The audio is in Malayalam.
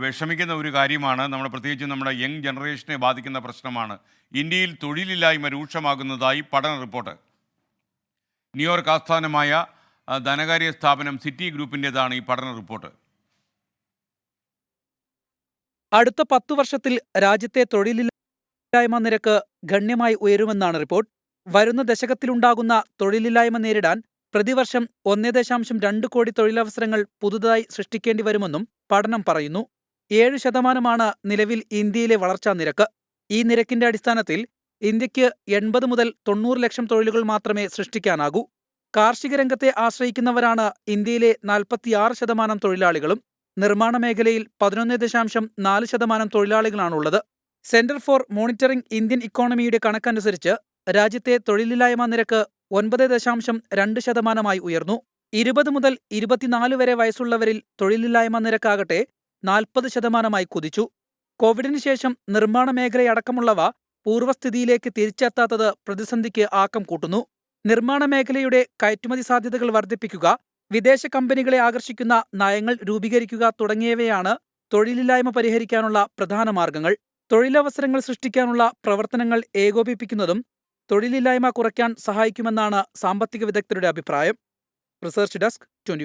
വിഷമിക്കുന്ന ഒരു കാര്യമാണ്. നമ്മുടെ പ്രത്യേകിച്ച് നമ്മുടെ യങ് ജനറേഷനെ ബാധിക്കുന്ന പ്രശ്നമാണ്. ഇന്ത്യയിൽ തൊഴിലില്ലായ്മ രൂക്ഷമാകുന്നതായി പഠന റിപ്പോർട്ട്. ന്യൂയോർക്ക് ആസ്ഥാനമായ ധനകാര്യ സ്ഥാപനം സിറ്റി ഗ്രൂപ്പിന്റെതാണ് ഈ പഠന റിപ്പോർട്ട്. അടുത്ത പത്തു വർഷത്തിൽ രാജ്യത്തെ തൊഴിലില്ലായ്മ നിരക്ക് ഗണ്യമായി ഉയരുമെന്നാണ് റിപ്പോർട്ട്. വരുന്ന ദശകത്തിലുണ്ടാകുന്ന തൊഴിലില്ലായ്മ നേരിടാൻ പ്രതിവർഷം ഒന്നേ ദശാംശം രണ്ട് കോടി തൊഴിലവസരങ്ങൾ പുതുതായി സൃഷ്ടിക്കേണ്ടി വരുമെന്നും പഠനം പറയുന്നു. ഏഴ് ശതമാനമാണ് നിലവിൽ ഇന്ത്യയിലെ വളർച്ചാ നിരക്ക്. ഈ നിരക്കിന്റെ അടിസ്ഥാനത്തിൽ ഇന്ത്യയ്ക്ക് എൺപത് മുതൽ തൊണ്ണൂറ് ലക്ഷം തൊഴിലുകൾ മാത്രമേ സൃഷ്ടിക്കാനാകൂ. കാർഷിക രംഗത്തെ ആശ്രയിക്കുന്നവരാണ് ഇന്ത്യയിലെ നാൽപ്പത്തിയാറ് ശതമാനം തൊഴിലാളികളും. നിർമ്മാണ മേഖലയിൽ പതിനൊന്ന് ദശാംശം നാല് ശതമാനം തൊഴിലാളികളാണുള്ളത്. സെന്റർ ഫോർ മോണിറ്ററിംഗ് ഇന്ത്യൻ ഇക്കോണമിയുടെ കണക്കനുസരിച്ച് രാജ്യത്തെ തൊഴിലില്ലായ്മ നിരക്ക് ഒൻപത് ദശാംശം രണ്ട് ശതമാനമായി ഉയർന്നു. ഇരുപത് മുതൽ ഇരുപത്തിനാല് വരെ വയസ്സുള്ളവരിൽ തൊഴിലില്ലായ്മ നിരക്കാകട്ടെ നാൽപ്പത് ശതമാനമായി കുതിച്ചു. കോവിഡിന് ശേഷം നിർമ്മാണ മേഖലയടക്കമുള്ളവ പൂർവസ്ഥിതിയിലേക്ക് തിരിച്ചെത്താത്തത് പ്രതിസന്ധിക്ക് ആക്കം കൂട്ടുന്നു. നിർമ്മാണ മേഖലയുടെ കയറ്റുമതി സാധ്യതകൾ വർദ്ധിപ്പിക്കുക വിദേശ കമ്പനികളെ ആകർഷിക്കുന്ന നയങ്ങൾ രൂപീകരിക്കുക തുടങ്ങിയവയാണ് തൊഴിലില്ലായ്മ പരിഹരിക്കാനുള്ള പ്രധാന മാർഗങ്ങൾ. തൊഴിലവസരങ്ങൾ സൃഷ്ടിക്കാനുള്ള പ്രവർത്തനങ്ങൾ ഏകോപിപ്പിക്കുന്നതും തൊഴിലില്ലായ്മ കുറയ്ക്കാൻ സഹായിക്കുമെന്നാണ് സാമ്പത്തിക വിദഗ്ധരുടെ അഭിപ്രായം. Research desk twenty